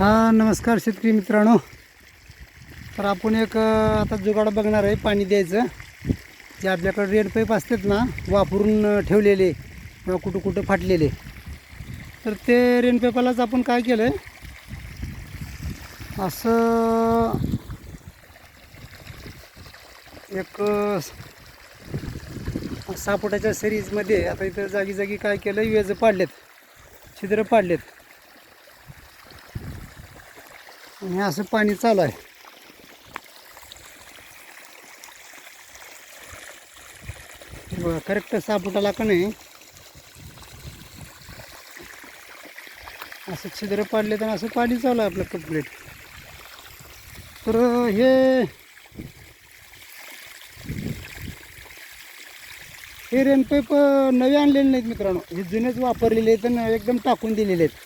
हा नमस्कार शेतकरी मित्रांनो. तर आपण एक आता जुगाड बघणार आहे पाणी द्यायचं. जे आपल्याकडे रेन पाईप असतात ना वापरून ठेवलेले किंवा कुठं कुठं फाटलेले. तर ते रेन पाईपालाच आपण काय केलं आहे असं एक सापोटाच्या सिरीजमध्ये आता इथं जागी जागी काय केलं वेज पाडलेत. छिद्र पाडलेत. आणि असं पाणी चालू आहे. बघा करेक्ट सहा फुटाला का नाही? असं छिद्र पाडले तर असं पाणी चालू आहे आपलं कंप्लीट तर हे हे रेनपाईप नवे आणलेले नाहीत मित्रांनो. हे जुनेच वापरलेले आहेत आणि एकदम टाकून दिलेले आहेत.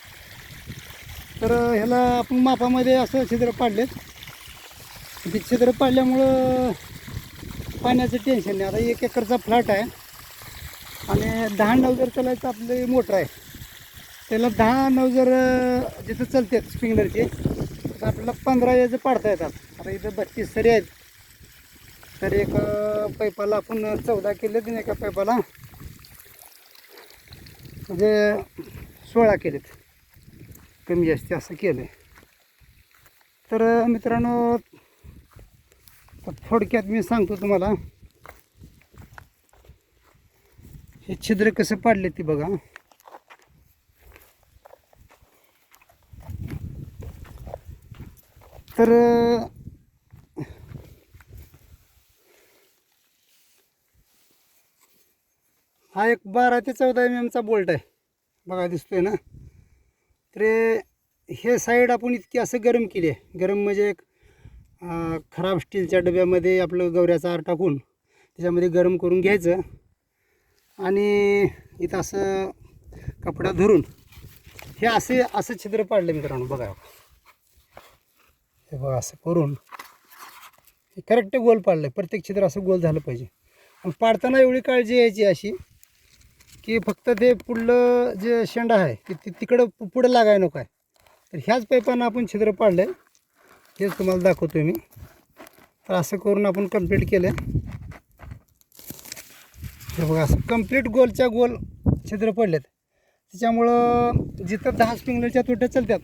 तर ह्याला आपण मापामध्ये असं छिद्र पाडलेत. ते छिद्र पाडल्यामुळं पाण्याचं टेन्शन नाही. आता एक एकरचा फ्लॅट आहे. आणि दहा नऊ जर चालायचं आपली मोटर आहे. त्याला दहा नऊ जर जिथं चालते स्प्रिंगलरचे तर आपल्याला पंधरा याचं पाडता येतात. आता इथं बत्तीस सरी आहेत. तर एक पैपाला आपण चौदा केले आणि एका पैपाला म्हणजे सोळा केलेत. कमी जास्त असं केलं आहे तर मित्रांनो थोडक्यात मी सांगतो तुम्हाला. हे छिद्र कसं पाडले ते बघा. तर हा एक बारा ते चौदा एम एमचा बोल्ट आहे. बघा दिसतोय ना? तर हे साईड आपण इतकी असं गरम केली आहे. गरम म्हणजे एक खराब स्टीलच्या डब्यामध्ये आपलं गवऱ्याचा आर टाकून त्याच्यामध्ये गरम करून घ्यायचं. आणि इथं असं कपडा धरून हे असे असं छिद्र पाडलं मित्रांनो बघा. हे बघा असं करून हे करेक्ट गोल पाडलं प्रत्येक छिद्र असं गोल झालं पाहिजे. आणि पाडताना एवढी काळजी यायची अशी की फक्त ते पुढलं जे शेंडा आहे ते तिकडं पु- पुढं लागाय नको आहे. तर ह्याच पाईपानं आपण छिद्र पाडलं आहे हेच तुम्हाला दाखवतो मी. तर असं करून आपण कंप्लीट केलं आहे हे बघा असं कंप्लीट गोलच्या गोल छिद्र पडलेत. त्याच्यामुळं जिथं दहा स्प्रिंगलरच्या तुट्या चलतात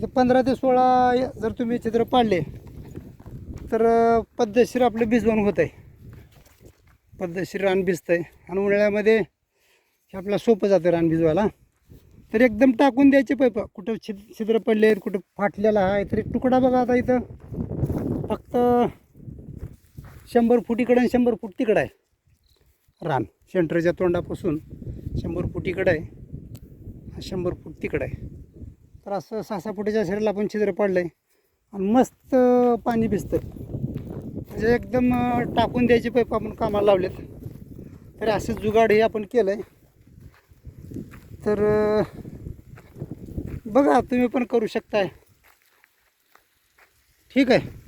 तर पंधरा ते सोळा जर तुम्ही छिद्र पाडले तर पद्धतशीर आपलं भिजवण होत आहे पद्धतशीर रान भिजतं आहे आणि उन्हाळ्यामध्ये हे आपल्याला सोपं जातं रान भिजवायला. तर एकदम टाकून द्यायचे पैप कुठं छिद छिद्र पडले आहेत कुठं फाटलेला आहे तरी तुकडा बघा आता इथं. फक्त शंभर फूट इकडं आणि शंभर फूट तिकडं आहे. रान सेंटरच्या तोंडापासून शंभर फूट इकडं आहे शंभर फूट तिकडं आहे. तर असं सहा सहा फुटाच्या शरीराला आपण छिद्र पडलं आहे आणि मस्त पाणी भिजतं. म्हणजे एकदम टाकून द्यायचे पैप आपण कामाला लावलेत. तर असं जुगाड हे आपण केलं आहे तर बघा तुम्ही पण करू शकताय. ठीक आहे.